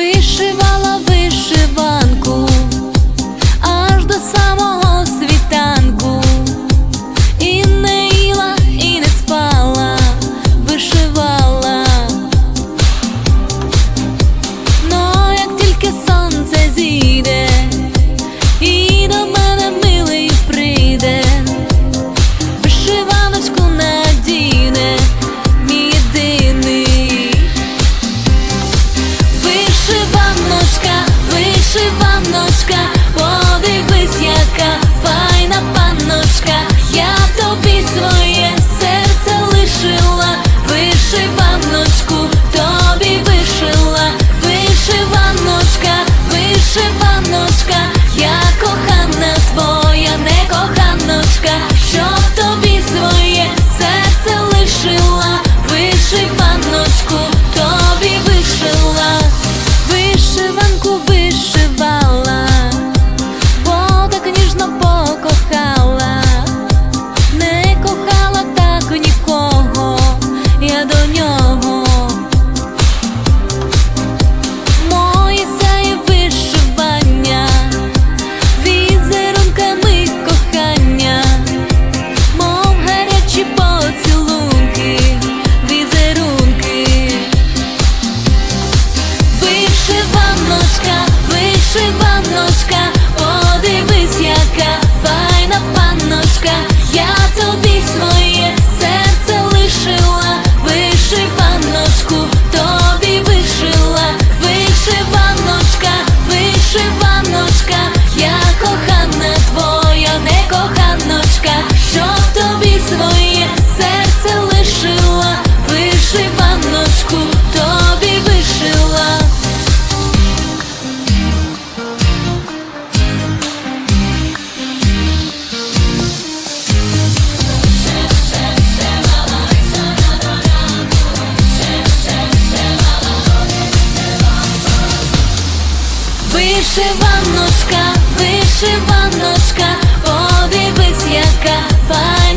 вишивала вишиванку. Вишиваночка, Вишиваночка, вишиваночка, подивись, яка файна